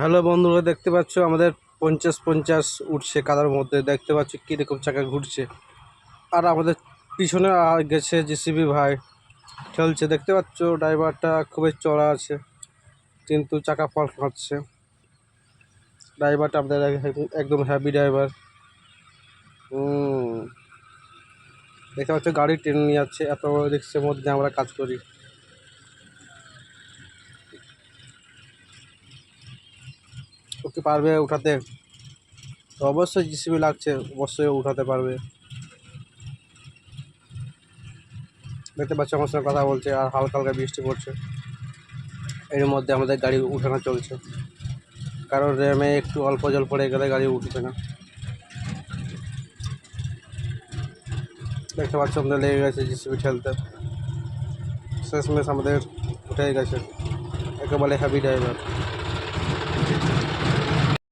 Hello বন্ধুরা, দেখতে পাচ্ছ আমাদের পঞ্চাশ পঞ্চাশ উঠছে কাদার মধ্যে। দেখতে পাচ্ছ কীরকম চাকা ঘুরছে। আর আমাদের পিছনে গেছে জিসিবি ভাই। চলছে দেখতে পাচ্ছ ড্রাইভারটা খুবই চড়া আছে, কিন্তু চাকা ফল খাচ্ছে। ড্রাইভারটা আমাদের একদম হ্যাপি ড্রাইভার দেখতে পাচ্ছ গাড়ি টেনে নিয়ে যাচ্ছে, এত রিক্সের মধ্যে আমরা কাজ করি। কি পারবে উঠাতে? তো অবশ্যই জিসিবি লাগছে, অবশ্যই উঠাতে পারবে। দেখতে পাচ্ছ, আমার সঙ্গে কথা বলছে আর হালকা হালকা বৃষ্টি পড়ছে। এর মধ্যে আমাদের গাড়ি উঠানো চলছে। কারণ র্যামে একটু অল্প জল পড়ে গেলে গাড়ি উঠবে না। দেখতে পাচ্ছ, আমাদের লেগে গেছে জিসিবি ঠেলতে। শেষমেশ আমাদের উঠে গেছে। একেবারে হ্যাভি ড্রাইভার